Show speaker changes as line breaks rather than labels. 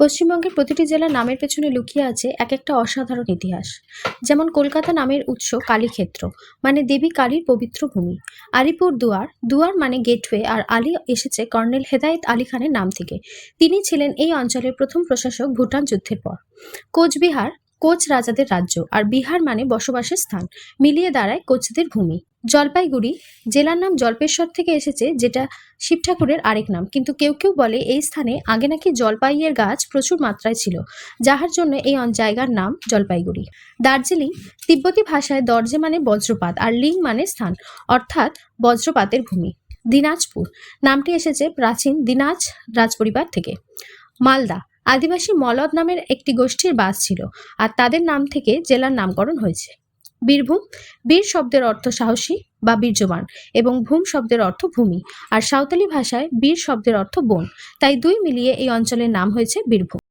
পশ্চিমবঙ্গের প্রতিটি জেলার নামের পেছনে লুকিয়ে আছে এক একটা অসাধারণ ইতিহাস। যেমন কলকাতা নামের উৎস কালীক্ষেত্র মানে দেবী কালীর পবিত্র ভূমি। আলিপুর দুয়ার দুয়ার মানে গেটওয়ে, আর আলী এসেছে কর্নেল হেদায়েত আলী খানের নাম থেকে। তিনি ছিলেন এই অঞ্চলের প্রথম প্রশাসক ভুটান যুদ্ধের পর। কোচবিহার, কোচ রাজাদের রাজ্য, আর বিহার মানে বসবাসের স্থান। মিলিয়ে দাঁড়ায় কোচদের ভূমি। জলপাইগুড়ি জেলার নাম জল্পেশ্বর থেকে এসেছে, যেটা শিব ঠাকুরের আরেক নাম। কিন্তু কেউ কেউ বলে এই স্থানে আগে নাকি জলপাইয়ের গাছ প্রচুর মাত্রায় ছিল। যাহার জন্য এই জায়গার নাম জলপাইগুড়ি। দার্জিলিং তিব্বতী ভাষায় দরজে মানে বজ্রপাত, আর লিং মানে স্থান, অর্থাৎ বজ্রপাতের ভূমি। দিনাজপুর, নামটি এসেছে প্রাচীন দিনাজ রাজপরিবার থেকে। মালদা, আদিবাসী মলদ নামের একটি গোষ্ঠীর বাস ছিল, আর তাদের নাম থেকে জেলার নামকরণ হয়েছে। বীরভূম, বীর শব্দের অর্থ সাহসী বা বীর্যবান এবং ভূম শব্দের অর্থ ভূমি। আর সাঁওতালি ভাষায় বীর শব্দের অর্থ বন। তাই দুই মিলিয়ে এই অঞ্চলের নাম হয়েছে বীরভূম।